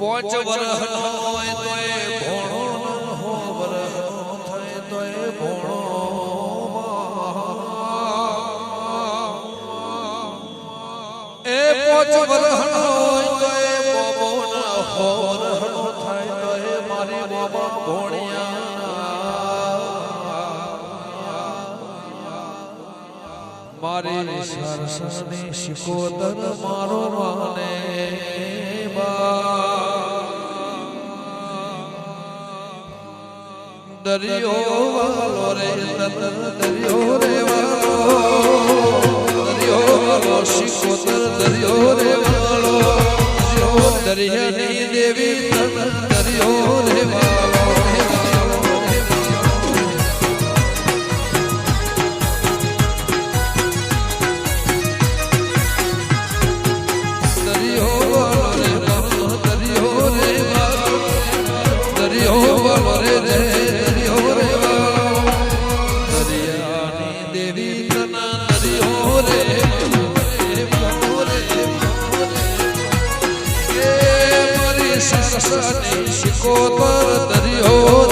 પોચ વરહનો હોય તોય ભોણો ન હો વરહનો થાય તોય ભોણો એ પોચ વરહનો હોય તોય બોબો ન હો વરહનો થાય મારી બોબા ભોણિયા. મારી સરસની શિકોતર મારો માને દરિયો વાલો રે દરિયો રે વાલો દરિયો વાલો શિકોતર દરિયો રે વાલો દરિયો દરિયાની દેવી સરસની શિકોતર દરિયો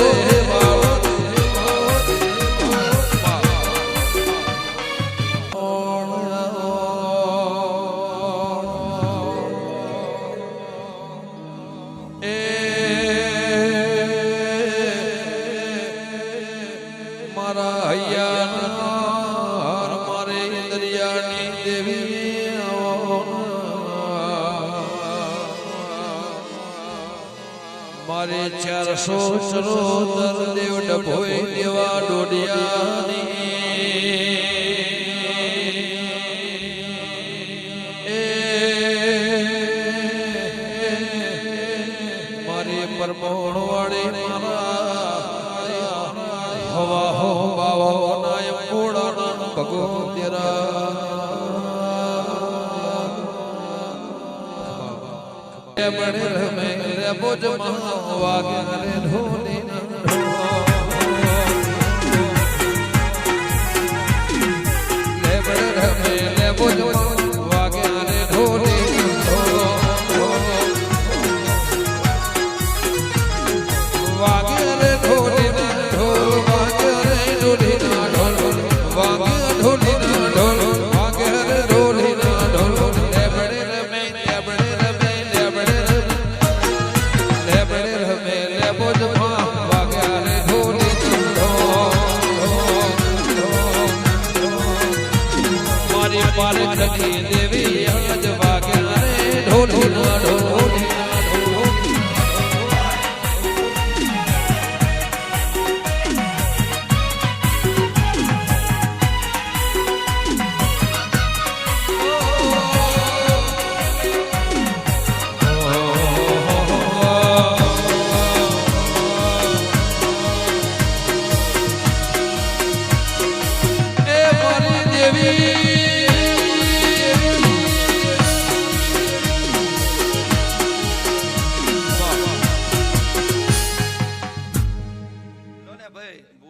મારે ચારસો ચરોતર દેવ ડભોઈ દેવા ડોડિયાની. મારી પરમોણ વાળી મારા હવા હો બાવા બડે રમે રે બોજ મહા વાગે રે ઢોલી પાલખની દેવી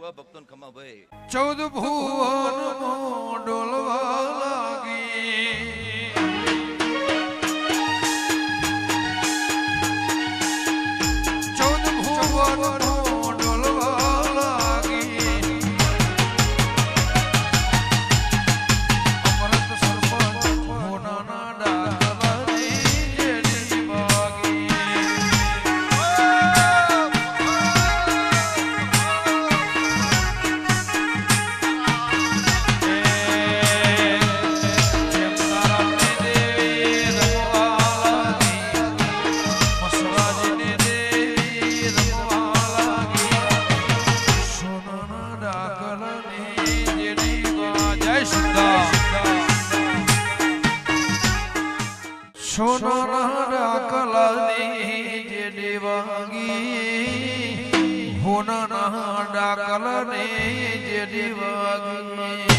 બુઆ ભક્તોને ખમા ભાઈ ચૌદ ભુવન વાગી ડાકલ ને જેડી વાગી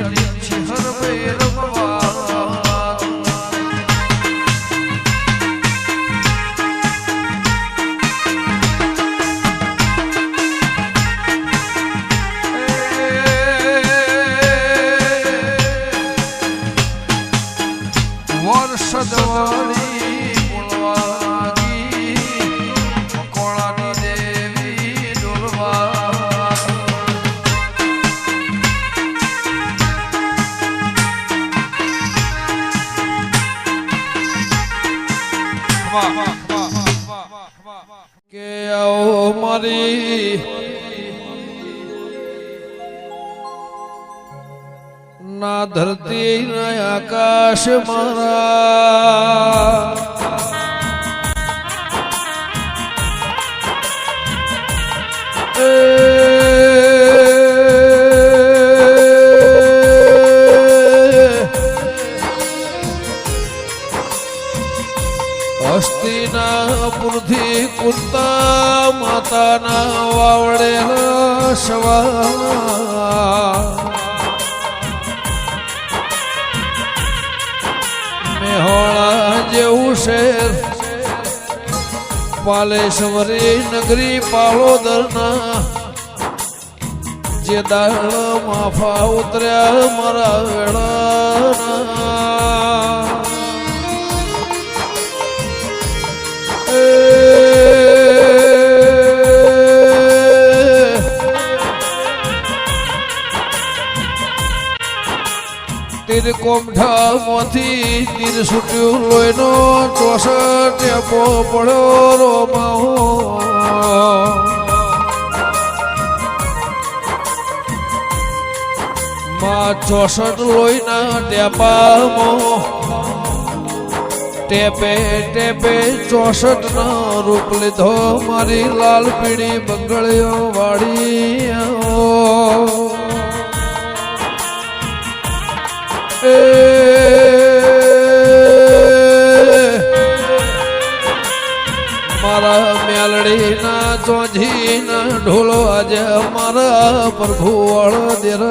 ગણિત છે હર કે આવો મારી ના ધરતી ના આકાશ મારા. પુરથી કુંતા માતાના વાવડે સવા મેહોળા જેવું શેર. પાલેશ્વરી નગરી પાલોદરના. જે દાળ માફા ઉતર્યા મારા વેળાના. તીર કોમઠા મોથી તીર છૂટ્યું પડ્યો રોમાહો માં ચોસઠ લોહીના ટેપામાં ટેપે ટેપે ચોસઠ નો રૂપ લીધો મારી લાલ પીડી બંગળીઓ વાળી મારા મેલડી ના ચોજી ના ઢોલો આજે મારા પ્રભુ વળ દેર.